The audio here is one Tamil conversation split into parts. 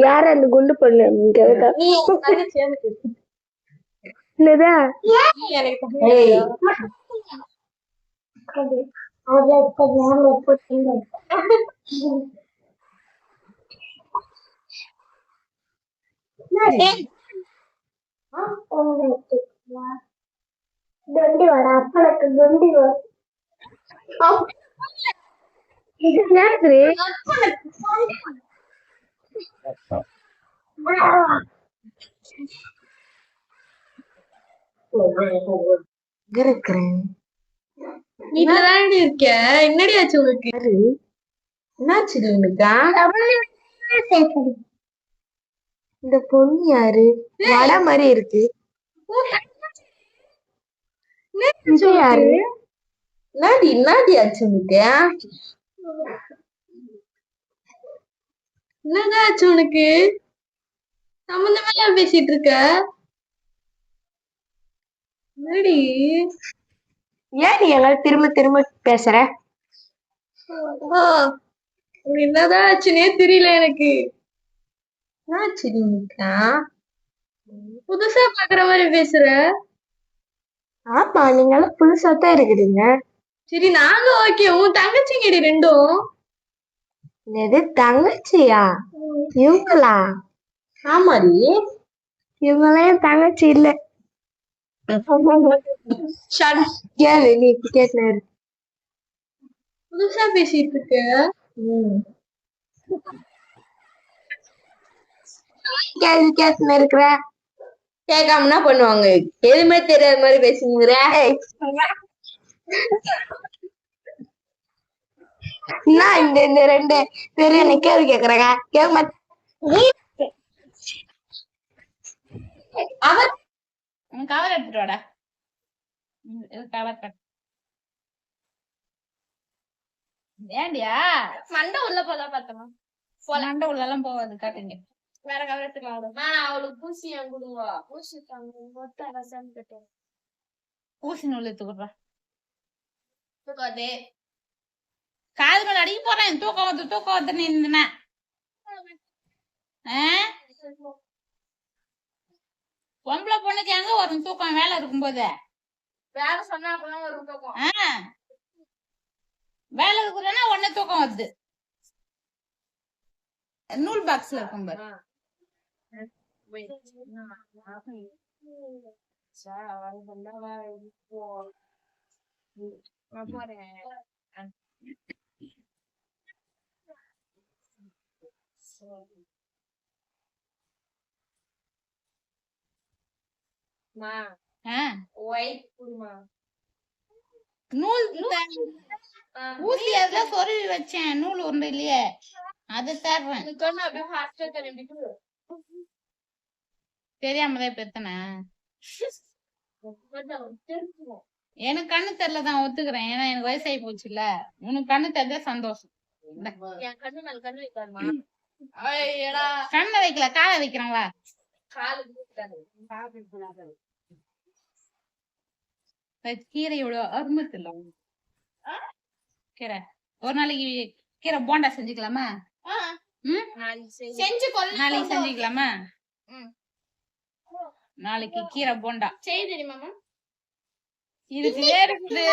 யார் அந்த குண்டு பொண்ணு? என்னதா. குண்டி வர அப்பனுக்கு குண்டி வர இது நேரத்து இருக்கிறேன் வீட்டுலதான் இருக்க என்னடி ஆச்சு உனக்கு என்னாச்சு உனக்கா இந்த பொண்ணு யாரு வட மாதிரி இருக்கு இது யாரு நாடி நாடி ஆச்சு உனக்கு? என்னதான் ஆச்சு உனக்கு? சம்பந்தமே பேசிட்டு இருக்க. என்னடி? ஏன் நீ எங்களை திரும்ப திரும்ப பேசுற? என்னதான் ஆச்சுன்னே தெரியல எனக்கு. புதுசா பாக்குற மாதிரி பேசுற. ஆமா நீங்க எல்லாம் புதுசா தான் இருக்குதுங்க. சரி நாங்க ஓகே உன் தங்கச்சிங்கடி ரெண்டும் எது தங்கச்சியா இவங்களா ஆமாடி இவங்களாம் என் தங்கச்சி இல்ல கேளு நீ கேட்டு புதுசா பேசிட்டு இருக்க கேள்வி கேட்டுன்னு இருக்கிற கேட்காம என்ன பண்ணுவாங்க எதுவுமே தெரியாத மாதிரி பேசுங்கிற நான் இந்த இந்த ரெண்டு பேரும் என்ன கேள்வி கேக்குறாங்க. கேட்க மாட்டேன் கவர் எடுத்துட்டு வாடா. கவர் கட் ஏண்டியா மண்டை உள்ள போல பார்த்தோமா? மண்டை உள்ள எல்லாம் போகாது காட்டுங்க. வேற கவர் எடுத்துக்கலாம் அவளுக்கு பூசி என் கொடுவா? பூசி ஊசி நூல் எடுத்துக்கிறா காது மேல அடிக்க போறேன் தூக்கம் வந்து தூக்கம் வந்து நின்றுனா பொம்பளை பொண்ணுக்கு எங்க வரும் தூக்கம் வேலை இருக்கும்போது வேற சொன்னா ஒரு பக்கம் ஆ. வேலை இருக்குதுன்னா உடனே தூக்கம் வருது நூல் பாக்ஸ்ல இருக்கும் பாரு ஆ. ஒயிட் குடுமா நூல் ஊசி அதுல சொருவி வச்சேன். நூல் ஒன்று இல்லையே. அது தர்றேன் தெரியாமதான் பெத்தன எனக்கு கண்ணு தெரியலதான் ஒத்துக்கிறேன். ஏன்னா எனக்கு வயசாகி போச்சுல்ல. உனக்கு கண்ணு தெரிஞ்சா சந்தோஷம். என் கண்ணு மேல கண்ணு வைக்காருமா ஐயடா கண்ணை வைக்கல காலை வைக்கிறேன் வா காலு அது கீரையோட அருமை தெரியல கீரை. ஒரு நாளைக்கு கீரை போண்டா செஞ்சுக்கலாமா? ம்? செஞ்சு கொள்ள நாளைக்கு செஞ்சுக்கலாமா? ம். நாளைக்கு கீரை போண்டா. செய்ய தெரியுமா இதுக்கு இருக்குது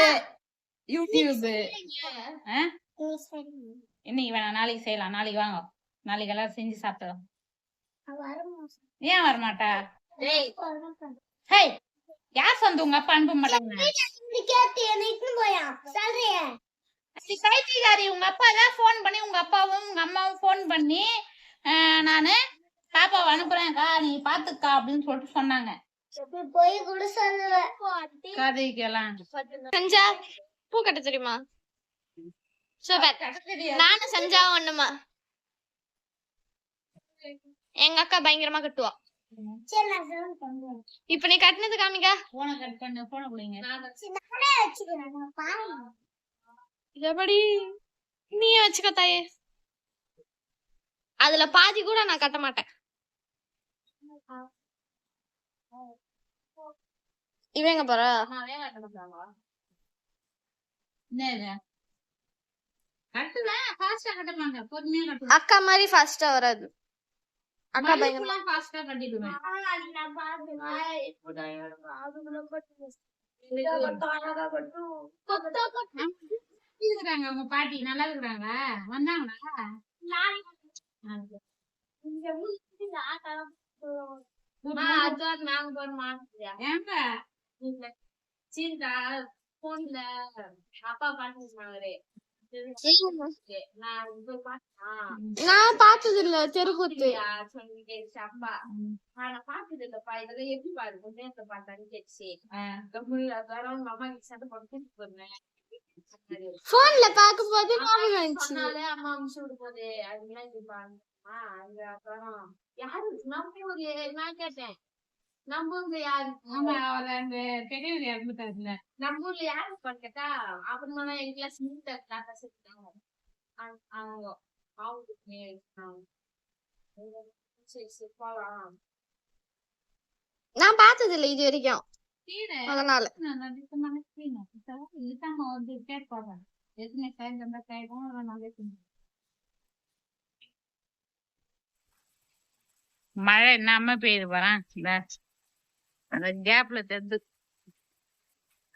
யூடியூப் ஆ? இன்னைக்கு வேணாம் நாளைக்கு செய்யலாம். நாளைக்கு வாங்க. நாளைக்கு எல்லாரும் செஞ்சு சாப்பிடலாம் ஏன் வரமாட்டா? ஹே யார் சொந்த உங்க அப்பா அனுப்ப மாட்டாங்க? கைத்திகாரி உங்க அப்பா தான் ஃபோன் பண்ணி உங்க அப்பாவும் உங்க அம்மாவும் ஃபோன் பண்ணி நானு பாப்பாவை அனுப்புறேன்க்கா நீ பாத்துக்கா அப்படின்னு சொல்லிட்டு சொன்னாங்க. செஞ்சா பூ கட்ட தெரியுமா? சூப்பர் நானும் செஞ்சா ஒண்ணுமா? எங்க அக்கா பயங்கரமா கட்டுவா. இப்ப நீ கட்டினது காமிக்க. போனை கட் பண்ணு போனை கொடுங்க. எப்படி? நீ வச்சுக்கோ தாயே. அதுல பாதி கூட நான் கட்ட மாட்டேன். போறா கட்டமாங்க பொறுமையா கட்டுவேன் அக்கா மாதிரி ஃபாஸ்டா வராது. அக்கா பயங்கர ஃபாஸ்டா கட்டிடுவேன் இருக்கிறாங்க உங்க பாட்டி நல்லா இருக்கிறாங்களா? வந்தாங்களா? ஏங்க போன்ல அப்பா பாட்டு சொன்னாரு நான் நான் பார்த்தது இல்ல தெருக்கூத்து அப்பா இல்லப்பா இதெல்லாம் எப்படி பாருங்க நேரத்தை பார்த்தான்னு கேட்டுச்சு மாமா கிட்ட சண்டை போட்டு போறேன் போன்ல ஞாபகம் வந்துச்சு அம்மா அமுச்சு விடும் போது அதுலாம் இது பாருமா அது அப்புறம் யாரு நம்ம ஊரு நான் கேட்டேன் நம்ம ஊர்ல யாரு ஆமா அவர் அங்க பெரியவர் இறந்துட்டாருல நம்ம ஊர்ல யாரு கேட்டா அப்புறமா தான் எங்க கிளாஸ் நீட்ட தாத்தா செத்துட்டாங்க அவங்க அவங்க அவங்களுக்கு. சரி சரி போலாம். நான் பார்த்தது இல்ல இது வரைக்கும். அதனால. மழை இல்லாம பெய்யுது வரேன் அந்த கேப்ல தெரிது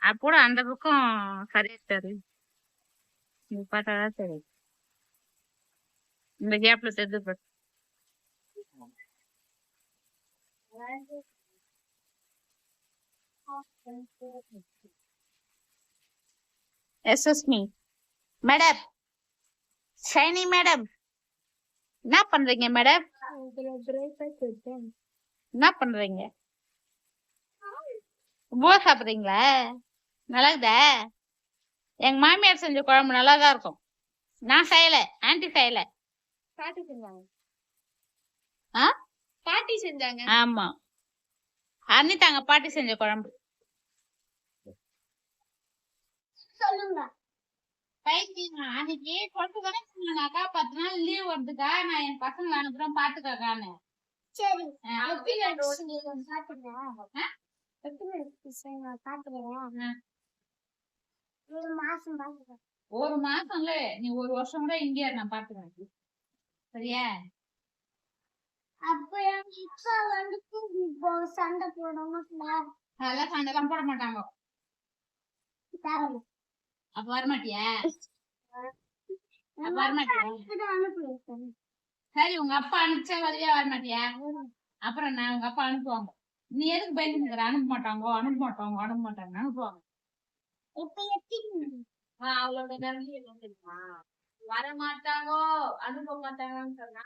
அப்போ அந்த பக்கம் சரியா தெரியும். இது பார்த்தாதான் தெரியும். இந்த கேப்ல தெரிது பாரு எஸ்எஸ் மீ மேடம் ஷைனி மேடம் என்ன பண்றீங்க மேடம் என்ன பண்றீங்க? பூ சாப்பிடுறீங்களா? நல்லா இருக்குதா எங்க மாமியார் செஞ்ச குழம்பு நல்லா தான் இருக்கும். நான் செய்யல ஆன்ட்டி செய்யல. பாட்டி செஞ்சாங்க. ஆ? பாட்டி செஞ்சாங்க. ஆமா. அன்னித்தாங்க பாட்டி செஞ்ச குழம்பு. சொல்லுங்க. பைத்தியமா அன்னைக்கு சொல்லிட்டு தானே சொன்னாங்க. அக்கா பத்து நாள் லீவ் வருதுக்கா நான் என் பசங்களை அனுப்புறேன் பாத்துக்கக்கான்னு. சரி. ஒரு மாசம் மாசம்ல? நீ ஒரு வருஷம் கூட இங்கே நான் பாத்துக்கிறேன். சரியா? அப்ப இப்ப இப்போ சண்டை போடணும் அதெல்லாம் சண்டைலாம் போட மாட்டாங்க. அப்ப வரமாட்டியா? சரி உங்க அப்பா அனுப்பிச்சா வரையா வரமாட்டியா? அப்புறம் நான் உங்க அப்பா அனுப்புவாங்க. நீ எதுக்கு பயந்துங்கிற அனுப்ப மாட்டாங்க அனுப்ப மாட்டாங்க அனுப்ப மாட்டாங்க அனுப்புவாங்க. அவளோட நன்றி என்ன தெரியுமா? வர மாட்டாங்கோ அனுப்ப மாட்டாங்கன்னு சொன்னா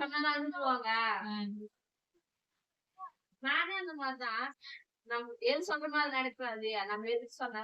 சொன்னா அனுப்புவாங்க. நானே அந்த மாதிரிதான். நம்ம எது சொல்ற மாதிரி நடக்காது. நம்ம எதுக்கு சொன்னா.